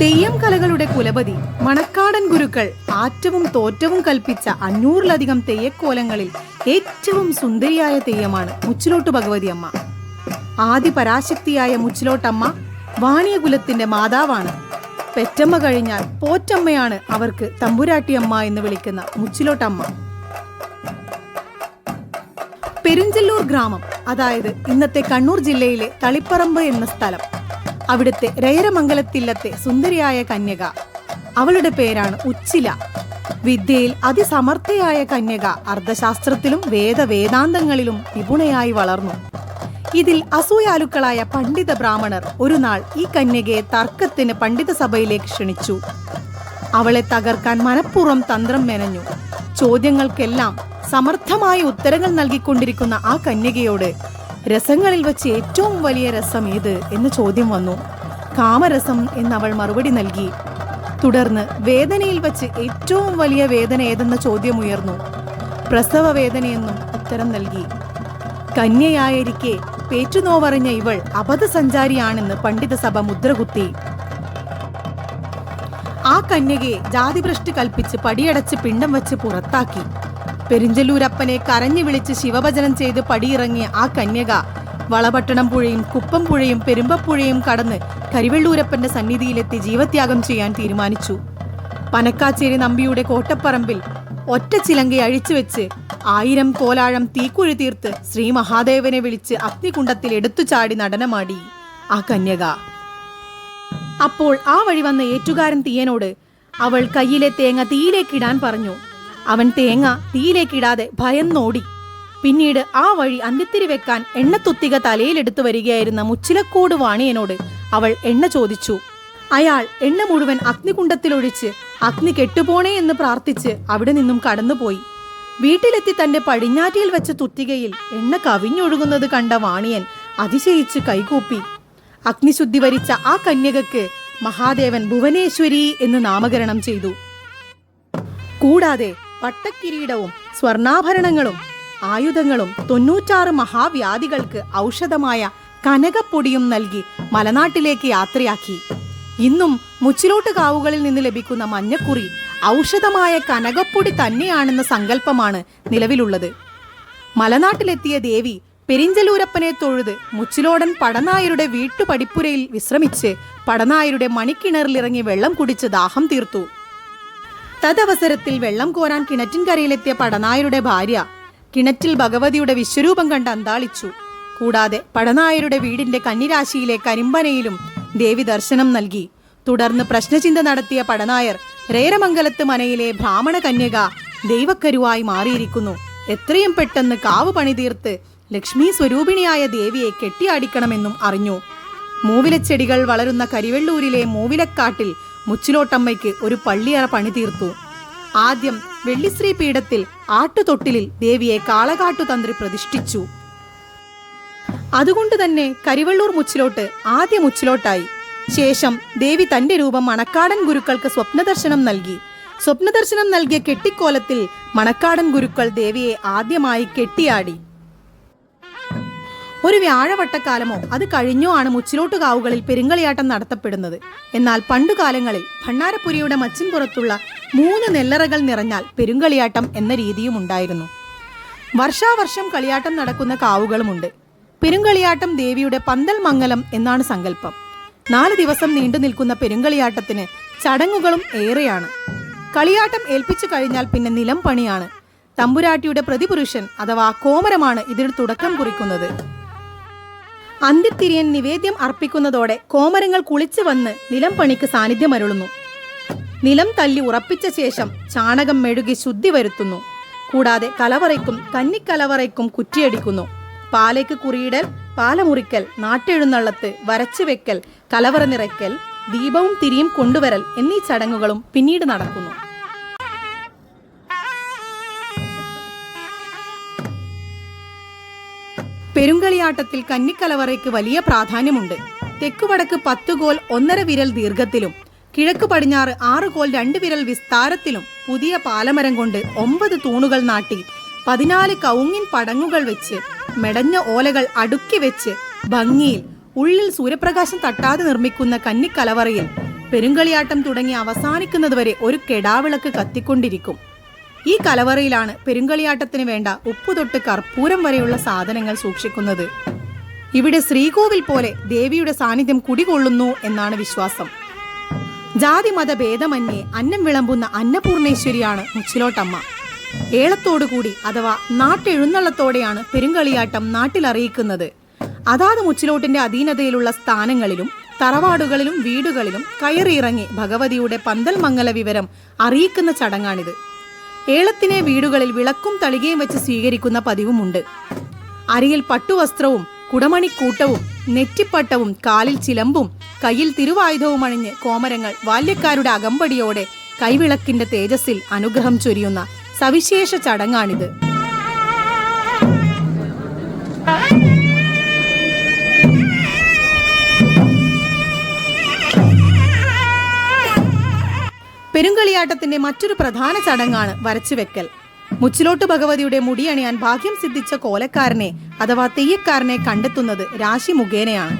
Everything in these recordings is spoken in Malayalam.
തെയ്യം കലകളുടെ കുലപതി മണക്കാടൻ ഗുരുക്കൾ ആറ്റവും തോറ്റവും കൽപ്പിച്ച അഞ്ഞൂറിലധികം തെയ്യക്കോലങ്ങളിൽ ഏറ്റവും സുന്ദരിയായ തെയ്യമാണ് മുച്ചിലോട്ട് ഭഗവതി അമ്മ. ആദി പരാശക്തിയായ മുച്ചിലോട്ടമ്മ വാണിയകുലത്തിന്റെ മാതാവാണ്. പെറ്റമ്മ കഴിഞ്ഞാൽ പോറ്റമ്മയാണ് അവർക്ക് തമ്പുരാട്ടിയമ്മ എന്ന് വിളിക്കുന്ന മുച്ചിലോട്ടമ്മ. പെരുഞ്ചല്ലൂർ ഗ്രാമം അതായത് ഇന്നത്തെ കണ്ണൂർ ജില്ലയിലെ തളിപ്പറമ്പ് എന്ന സ്ഥലം. അവിടുത്തെ രയരമംഗലത്തില്ലത്തെ സുന്ദരിയായ കന്യക. അവളുടെ പേരാണ് ഉച്ചില. വിദ്യയിൽ അതിസമർത്ഥയായ കന്യക അർദ്ധശാസ്ത്രത്തിലും വേദവേദാന്തങ്ങളിലും നിപുണയായി വളർന്നു. ഇതിൽ അസൂയാലുക്കളായ പണ്ഡിത ബ്രാഹ്മണർ ഒരു നാൾ ഈ കന്യകയെ തർക്കത്തിന് പണ്ഡിത സഭയിലേക്ക് ക്ഷണിച്ചു. അവളെ തകർക്കാൻ മനഃപൂർവം തന്ത്രം മെനഞ്ഞു. ചോദ്യങ്ങൾക്കെല്ലാം സമർത്ഥമായ ഉത്തരങ്ങൾ നൽകിക്കൊണ്ടിരിക്കുന്ന ആ കന്യകയോട് രസങ്ങളിൽ വെച്ച് ഏറ്റവും വലിയ രസം ഏത് എന്ന ചോദ്യം വന്നു. കാമരസം എന്നവൾ മറുപടി നൽകി. തുടർന്ന് വേദനയിൽ വെച്ച് ഏറ്റവും വലിയ വേദന ഏതെന്ന ചോദ്യം ഉയർന്നു. പ്രസവ വേദനയെന്നും ഉത്തരം നൽകി. കന്യയായിരിക്കെ പേറ്റുനോവറിഞ്ഞ ഇവൾ അബദ്ധസഞ്ചാരിയാണെന്ന് പണ്ഡിതസഭ മുദ്രകുത്തി. ആ കന്യകയെ ജാതിഭ്രഷ്ടി കൽപ്പിച്ച് പടിയടച്ച് പിണ്ടം വെച്ച് പുറത്താക്കി. പെരിഞ്ചല്ലൂരപ്പനെ കരഞ്ഞു വിളിച്ച് ശിവഭജനം ചെയ്ത് പടിയിറങ്ങിയ ആ കന്യക വളപട്ടണം പുഴയും കുപ്പം പുഴയും പെരുമ്പപ്പുഴയും കടന്ന് കരിവെള്ളൂരപ്പന്റെ സന്നിധിയിലെത്തി ജീവത്യാഗം ചെയ്യാൻ തീരുമാനിച്ചു. പനക്കാച്ചേരി നമ്പിയുടെ കോട്ടപ്പറമ്പിൽ ഒറ്റ ചിലങ്കയെ അഴിച്ചുവെച്ച് ആയിരം കോലാഴം തീക്കുഴി തീർത്ത് ശ്രീ മഹാദേവനെ വിളിച്ച് അഗ്നികുണ്ടത്തിൽ എടുത്തു ചാടി നടനമാടി ആ കന്യക. അപ്പോൾ ആ വഴി വന്ന ഏറ്റുകാരൻ തീയനോട് അവൾ കയ്യിലെ തേങ്ങ തീയിലേക്കിടാൻ പറഞ്ഞു. അവൻ തേങ്ങ തീയിലേക്കിടാതെ ഭയന്നോടി. പിന്നീട് ആ വഴി അന്ത്യത്തിരി വെക്കാൻ എണ്ണത്തുത്തിക തലയിലെടുത്തു വരികയായിരുന്ന മുച്ചിലക്കോട് വാണിയനോട് അവൾ എണ്ണ ചോദിച്ചു. അയാൾ എണ്ണ മുഴുവൻ അഗ്നികുണ്ടത്തിലൊഴിച്ച് അഗ്നി കെട്ടുപോണേ എന്ന് പ്രാർത്ഥിച്ച് അവിടെ നിന്നും കടന്നുപോയി. വീട്ടിലെത്തി തന്റെ പടിഞ്ഞാറ്റിയിൽ വെച്ച തുത്തികയിൽ എണ്ണ കവിഞ്ഞൊഴുകുന്നത് കണ്ട വാണിയൻ അതിശയിച്ച് കൈകൂപ്പി. അഗ്നിശുദ്ധി വരിച്ച ആ കന്യകക്ക് മഹാദേവൻ ഭുവനേശ്വരി എന്ന് നാമകരണം ചെയ്തു. കൂടാതെ പട്ടക്കിരീടവും സ്വർണാഭരണങ്ങളും ആയുധങ്ങളും തൊണ്ണൂറ്റാറ് മഹാവ്യാധികൾക്ക് ഔഷധമായ കനകപ്പൊടിയും നൽകി മലനാട്ടിലേക്ക് യാത്രയാക്കി. ഇന്നും മുച്ചിലോട്ട് കാവുകളിൽ നിന്ന് ലഭിക്കുന്ന മഞ്ഞക്കുറി ഔഷധമായ കനകപ്പൊടി തന്നെയാണെന്ന സങ്കല്പമാണ് നിലവിലുള്ളത്. മലനാട്ടിലെത്തിയ ദേവി പെരിഞ്ചലൂരപ്പനെ തൊഴുത് മുച്ചിലോടൻ പടനായരുടെ വീട്ടുപടിപ്പുരയിൽ വിശ്രമിച്ച് പടനായരുടെ മണിക്കിണറിലിറങ്ങി വെള്ളം കുടിച്ച് ദാഹം തീർത്തു. തദവസരത്തിൽ വെള്ളം കോരാൻ കിണറ്റിൻകരയിലെത്തിയ പടനായരുടെ ഭാര്യ കിണറ്റിൽ ഭഗവതിയുടെ വിശ്വരൂപം കണ്ട് അന്താളിച്ചു. കൂടാതെ പടനായരുടെ വീടിന്റെ കന്നിരാശിയിലെ കരിമ്പനയിലും ദേവി ദർശനം നൽകി. തുടർന്ന് പ്രശ്നചിന്ത നടത്തിയ പടനായർ രേരമംഗലത്ത് മനയിലെ ബ്രാഹ്മണ കന്യക ദൈവക്കരുവായി മാറിയിരിക്കുന്നു. എത്രയും പെട്ടെന്ന് കാവ് പണിതീർത്ത് ലക്ഷ്മി സ്വരൂപിണിയായ ദേവിയെ കെട്ടിയാടിക്കണമെന്നും അറിഞ്ഞു. മൂവിലച്ചെടികൾ വളരുന്ന കരിവെള്ളൂരിലെ മൂവിലക്കാട്ടിൽ മുച്ചിലോട്ടമ്മയ്ക്ക് ഒരു പള്ളിയറ പണിതീർത്തു. ആദ്യം വെള്ളിശ്രീ പീഠത്തിൽ ആട്ടുതൊട്ടിലിൽ ദേവിയെ കാളകാട്ടു തന്ത്രി പ്രതിഷ്ഠിച്ചു. അതുകൊണ്ട് തന്നെ കരിവെള്ളൂർ മുച്ചിലോട്ട് ആദ്യ മുച്ചിലോട്ടായി. ശേഷം ദേവി തന്റെ രൂപം മണക്കാടൻ ഗുരുക്കൾക്ക് സ്വപ്നദർശനം നൽകി. സ്വപ്നദർശനം നൽകിയ കെട്ടിക്കോലത്തിൽ മണക്കാടൻ ഗുരുക്കൾ ദേവിയെ ആദ്യമായി കെട്ടിയാടി. ഒരു വ്യാഴവട്ടക്കാലമോ അത് കഴിഞ്ഞോ ആണ് മുച്ചിലോട്ടുകാവുകളിൽ പെരുങ്കളിയാട്ടം നടത്തപ്പെടുന്നത്. എന്നാൽ പണ്ടുകാലങ്ങളിൽ ഭണ്ണാരപ്പുരിയുടെ മച്ചിൻപുറത്തുള്ള മൂന്ന് നെല്ലറകൾ നിറഞ്ഞാൽ പെരുങ്കളിയാട്ടം എന്ന രീതിയും ഉണ്ടായിരുന്നു. വർഷാവർഷം കളിയാട്ടം നടക്കുന്ന കാവുകളുമുണ്ട്. പെരുങ്കളിയാട്ടം ദേവിയുടെ പന്തൽ മംഗലം എന്നാണ് സങ്കല്പം. നാല് ദിവസം നീണ്ടു നിൽക്കുന്ന പെരുങ്കളിയാട്ടത്തിന് ചടങ്ങുകളും ഏറെയാണ്. കളിയാട്ടം ഏൽപ്പിച്ചു കഴിഞ്ഞാൽ പിന്നെ നിലം പണിയാണ്. തമ്പുരാട്ടിയുടെ പ്രതിപുരുഷൻ അഥവാ കോമരമാണ് ഇതിന് തുടക്കം കുറിക്കുന്നത്. അന്ത്യത്തിരിയൻ നിവേദ്യം അർപ്പിക്കുന്നതോടെ കോമരങ്ങൾ കുളിച്ചു വന്ന് നിലം പണിക്ക് സാന്നിധ്യമരുളുന്നു. നിലം തല്ലി ഉറപ്പിച്ച ശേഷം ചാണകം മെഴുകി ശുദ്ധി വരുത്തുന്നു. കൂടാതെ കലവറയ്ക്കും കന്നിക്കലവറയ്ക്കും കുറ്റിയടിക്കുന്നു. പാലേക്ക് കുറിയിടൽ പാലമുറിക്കൽ നാട്ടെഴുന്നള്ളത്ത് വരച്ചു വെക്കൽ കലവറ നിറയ്ക്കൽ ദീപവും തിരിയും കൊണ്ടുവരൽ എന്നീ ചടങ്ങുകളും പിന്നീട് നടക്കുന്നു. പെരുങ്കളിയാട്ടത്തിൽ കന്നിക്കലവറയ്ക്ക് വലിയ പ്രാധാന്യമുണ്ട്. തെക്കുവടക്ക് പത്ത് കോൽ ഒന്നര വിരൽ ദീർഘത്തിലും കിഴക്ക് പടിഞ്ഞാറ് ആറ് കോൽ രണ്ട് വിരൽ വിസ്താരത്തിലും പുതിയ പാലമരം കൊണ്ട് ഒമ്പത് തൂണുകൾ നാട്ടി പതിനാല് കൗങ്ങിൻ പടങ്ങുകൾ വെച്ച് മെടഞ്ഞ ഓലകൾ അടുക്കി വെച്ച് ഭംഗിയിൽ ഉള്ളിൽ സൂര്യപ്രകാശം തട്ടാതെ നിർമ്മിക്കുന്ന കന്നിക്കലവറയിൽ പെരുങ്കളിയാട്ടം തുടങ്ങി അവസാനിക്കുന്നതുവരെ ഒരു കെടാവിളക്ക് കത്തിക്കൊണ്ടിരിക്കും. ഈ കലവറയിലാണ് പെരുങ്കളിയാട്ടത്തിന് വേണ്ട ഉപ്പു തൊട്ട് കർപ്പൂരം വരെയുള്ള സാധനങ്ങൾ സൂക്ഷിക്കുന്നത്. ഇവിടെ ശ്രീകോവിൽ പോലെ ദേവിയുടെ സാന്നിധ്യം കുടികൊള്ളുന്നു എന്നാണ് വിശ്വാസം. ജാതി മത ഭേദമന്യേ അന്നം വിളമ്പുന്ന അന്നപൂർണേശ്വരിയാണ് മുച്ചിലോട്ടമ്മ. ഏളത്തോടുകൂടി അഥവാ നാട്ടെഴുന്നള്ളത്തോടെയാണ് പെരുങ്കളിയാട്ടം നാട്ടിലറിയിക്കുന്നത്. അതാത് മുച്ചിലോട്ടിന്റെ അധീനതയിലുള്ള സ്ഥാനങ്ങളിലും തറവാടുകളിലും വീടുകളിലും കയറിയിറങ്ങി ഭഗവതിയുടെ പന്തൽ മംഗല വിവരം അറിയിക്കുന്ന ചടങ്ങാണിത്. ഏളത്തിനെ വീടുകളിൽ വിളക്കും തളികയും വെച്ച് സ്വീകരിക്കുന്ന പതിവുമുണ്ട്. അരിയിൽ പട്ടുവസ്ത്രവും കുടമണിക്കൂട്ടവും നെറ്റിപ്പട്ടവും കാലിൽ ചിലമ്പും കയ്യിൽ തിരുവായുധവും അണിഞ്ഞ് കോമരങ്ങൾ ബാല്യക്കാരുടെ അകമ്പടിയോടെ കൈവിളക്കിന്റെ തേജസ്സിൽ അനുഗ്രഹം ചൊരിയുന്ന സവിശേഷ ചടങ്ങാണിത്. പെരുങ്കളിയാട്ടത്തിന്റെ മറ്റൊരു പ്രധാന ചടങ്ങാണ് വരച്ചുവെക്കൽ. മുച്ചിലോട്ട് ഭഗവതിയുടെ മുടിയണിയാൻ ഭാഗ്യം സിദ്ധിച്ച കോലക്കാരനെ അഥവാ തെയ്യക്കാരനെ കണ്ടെത്തുന്നത് രാശി മുഖേനയാണ്.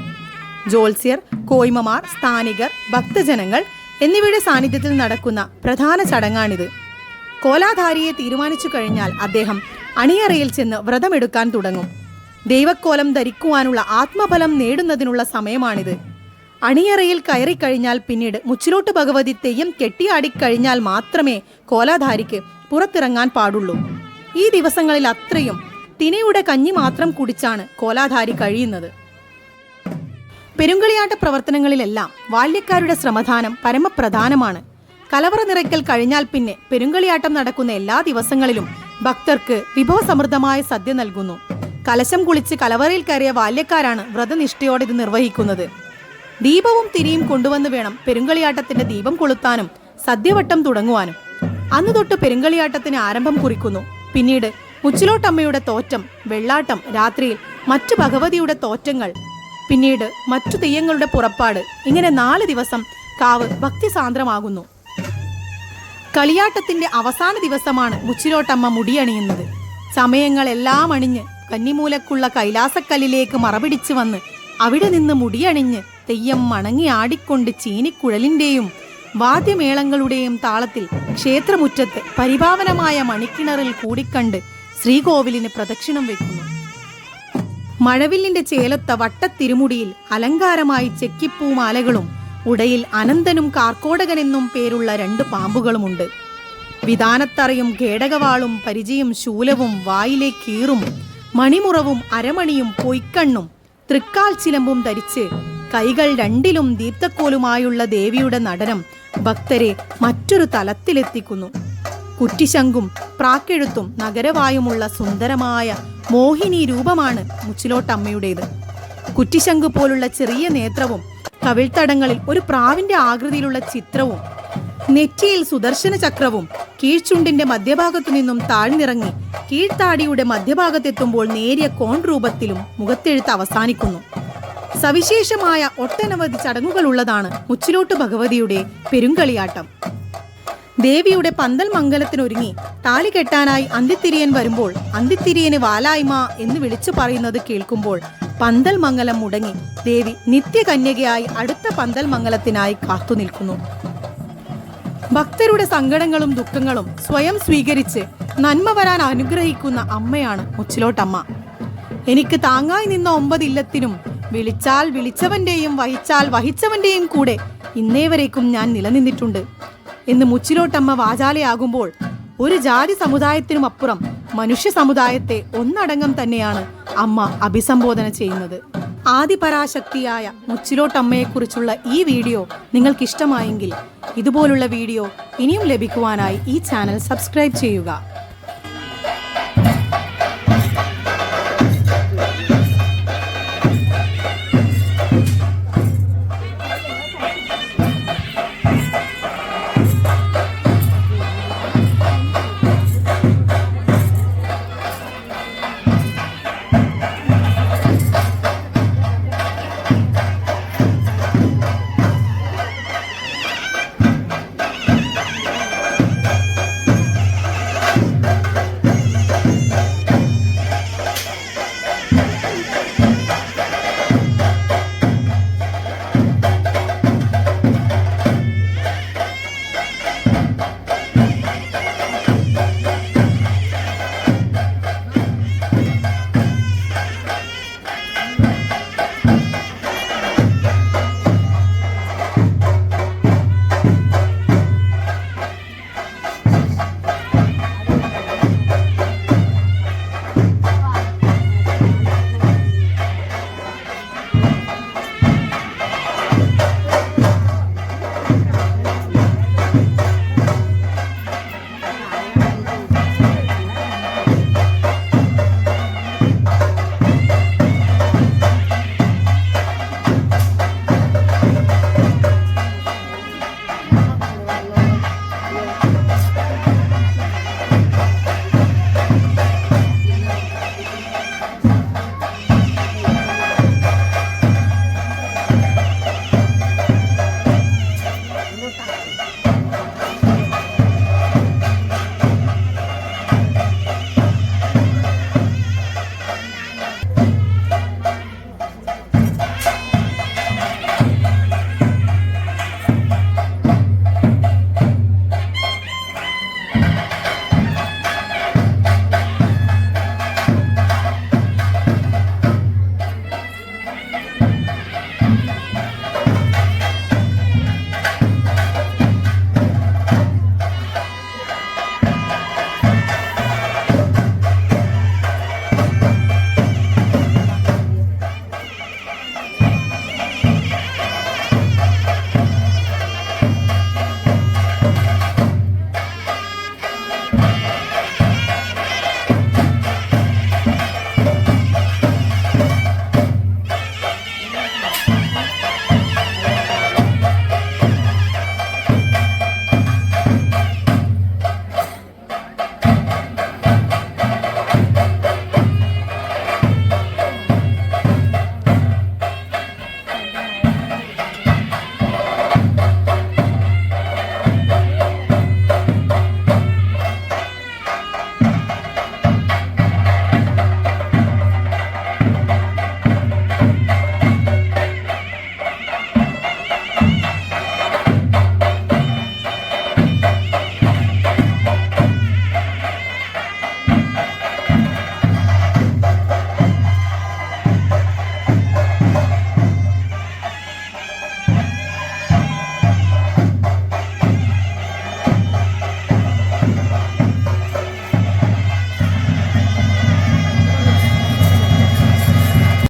ജോത്സ്യർ കോയ്മമാർ സ്ഥാനികർ ഭക്തജനങ്ങൾ എന്നിവയുടെ സാന്നിധ്യത്തിൽ നടക്കുന്ന പ്രധാന ചടങ്ങാണിത്. കോലാധാരിയെ തീരുമാനിച്ചു കഴിഞ്ഞാൽ അദ്ദേഹം അണിയറയിൽ ചെന്ന് വ്രതമെടുക്കാൻ തുടങ്ങും. ദൈവക്കോലം ധരിക്കുവാനുള്ള ആത്മഫലം നേടുന്നതിനുള്ള സമയമാണിത്. അണിയറയിൽ കയറിക്കഴിഞ്ഞാൽ പിന്നീട് മുച്ചിലോട്ട് ഭഗവതി തെയ്യം കെട്ടിയാടിക്കഴിഞ്ഞാൽ മാത്രമേ കോലാധാരിക്ക് പുറത്തിറങ്ങാൻ പാടുള്ളൂ. ഈ ദിവസങ്ങളിൽ അത്രയും തിനയുടെ കഞ്ഞി മാത്രം കുടിച്ചാണ് കോലാധാരി കഴിയുന്നത്. പെരുങ്കളിയാട്ട പ്രവർത്തനങ്ങളിലെല്ലാം ബാല്യക്കാരുടെ ശ്രമദാനം പരമപ്രധാനമാണ്. കലവറ നിറയ്ക്കൽ കഴിഞ്ഞാൽ പിന്നെ പെരുങ്കളിയാട്ടം നടക്കുന്ന എല്ലാ ദിവസങ്ങളിലും ഭക്തർക്ക് വിഭവസമൃദ്ധമായ സദ്യ നൽകുന്നു. കലശം കുളിച്ച് കലവറയിൽ കയറിയ ബാല്യക്കാരാണ് വ്രതനിഷ്ഠയോടെ ഇത് നിർവഹിക്കുന്നത്. ദീപവും തിരിയും കൊണ്ടുവന്ന് വേണം പെരുങ്കളിയാട്ടത്തിന്റെ ദീപം കൊളുത്താനും സദ്യവട്ടം തുടങ്ങുവാനും. അന്ന് തൊട്ട് പെരുങ്കളിയാട്ടത്തിന് ആരംഭം കുറിക്കുന്നു. പിന്നീട് മുച്ചിലോട്ടമ്മയുടെ തോറ്റം വെള്ളാട്ടം രാത്രിയിൽ മറ്റു ഭഗവതിയുടെ തോറ്റങ്ങൾ പിന്നീട് മറ്റു തെയ്യങ്ങളുടെ പുറപ്പാട് ഇങ്ങനെ നാല് ദിവസം കാവ് ഭക്തിസാന്ദ്രമാകുന്നു. കളിയാട്ടത്തിന്റെ അവസാന ദിവസമാണ് മുച്ചിലോട്ടമ്മ മുടിയണിയുന്നത്. സമയങ്ങളെല്ലാം അണിഞ്ഞ് കന്നിമൂലക്കുള്ള കൈലാസക്കല്ലിലേക്ക് മറപിടിച്ചു വന്ന് അവിടെ നിന്ന് മുടിയണിഞ്ഞ് തെയ്യം മണങ്ങി ആടിക്കൊണ്ട് ചീനിക്കുഴലിന്റെയും വാദ്യമേളങ്ങളുടെയും താളത്തിൽ ക്ഷേത്രമുറ്റത്ത് പരിപാവനമായ മണിക്കിണറിൽ കൂടിക്കണ്ട് ശ്രീകോവിലിന് പ്രദക്ഷിണം വെക്കുന്നു. മഴവില്ലിന്റെ ചേലത്ത വട്ടത്തിരുമുടിയിൽ അലങ്കാരമായി ചെക്കിപ്പൂമാലകളും ഉടയിൽ അനന്തനും കാർക്കോടകനെന്നും പേരുള്ള രണ്ട് പാമ്പുകളുമുണ്ട്. വിധാനത്തറയും ഘേടകവാളും പരിചയും ശൂലവും വായിലെ കീറും മണിമുറവും അരമണിയും പൊയ്ക്കണ്ണും തൃക്കാൽ ചിലമ്പും ധരിച്ച് കൈകൾ രണ്ടിലും ദീപ്തക്കോലുമായുള്ള ദേവിയുടെ നടനം ഭക്തരെ മറ്റൊരു തലത്തിലെത്തിക്കുന്നു. കുറ്റിശങ്കും പ്രാക്കെഴുത്തും നഗരവായുമുള്ള സുന്ദരമായ മോഹിനി രൂപമാണ് മുച്ചിലോട്ടമ്മയുടേത്. കുറ്റിശങ്ക് പോലുള്ള ചെറിയ നേത്രവും കവിൾത്തടങ്ങളിൽ ഒരു പ്രാവിന്റെ ആകൃതിയിലുള്ള ചിത്രവും നെറ്റിയിൽ സുദർശന ചക്രവും കീഴ്ചുണ്ടിന്റെ മധ്യഭാഗത്തു നിന്നും താഴ്ന്നിറങ്ങി കീഴ്ത്താടിയുടെ മധ്യഭാഗത്തെത്തുമ്പോൾ നേരിയ കോൺ രൂപത്തിലും മുഖത്തെഴുത്ത് അവസാനിക്കുന്നു. സവിശേഷമായ ഒട്ടനവധി ചടങ്ങുകളുള്ളതാണ് മുച്ചിലോട്ട് ഭഗവതിയുടെ പെരുങ്കളിയാട്ടം. ദേവിയുടെ പന്തൽ മംഗലത്തിനൊരുങ്ങി താലി കെട്ടാനായി അന്തിത്തിരിയൻ വരുമ്പോൾ അന്തിത്തിരിയന് വാലായ്മ എന്ന് വിളിച്ചു പറയുന്നത് കേൾക്കുമ്പോൾ പന്തൽ മംഗലം മുടങ്ങി ദേവി നിത്യകന്യകയായി അടുത്ത പന്തൽ മംഗലത്തിനായി കാത്തുനിൽക്കുന്നു ഭക്തരുടെ സങ്കടങ്ങളും ദുഃഖങ്ങളും സ്വയം സ്വീകരിച്ച് നന്മ വരാൻ അനുഗ്രഹിക്കുന്ന അമ്മയാണ് മുച്ചിലോട്ടമ്മ. എനിക്ക് താങ്ങായി നിന്ന ഒമ്പതില്ലത്തിനും വിളിച്ചാൽ വിളിച്ചവന്റെയും വഹിച്ചാൽ വഹിച്ചവന്റെയും കൂടെ ഇന്നേവരേക്കും ഞാൻ നിലനിന്നിട്ടുണ്ട്. എന്ന് മുച്ചിലോട്ടമ്മ വാചാലയാകുമ്പോൾ ഒരു ജാതി സമുദായത്തിനും അപ്പുറം മനുഷ്യ സമുദായത്തെ ഒന്നടങ്കം തന്നെയാണ് അമ്മ അഭിസംബോധന ചെയ്യുന്നത്. ആദിപരാശക്തിയായ മുച്ചിലോട്ടമ്മയെക്കുറിച്ചുള്ള ഈ വീഡിയോ നിങ്ങൾക്കിഷ്ടമായെങ്കിൽ ഇതുപോലുള്ള വീഡിയോ ഇനിയും ലഭിക്കുവാനായി ഈ ചാനൽ സബ്സ്ക്രൈബ് ചെയ്യുക.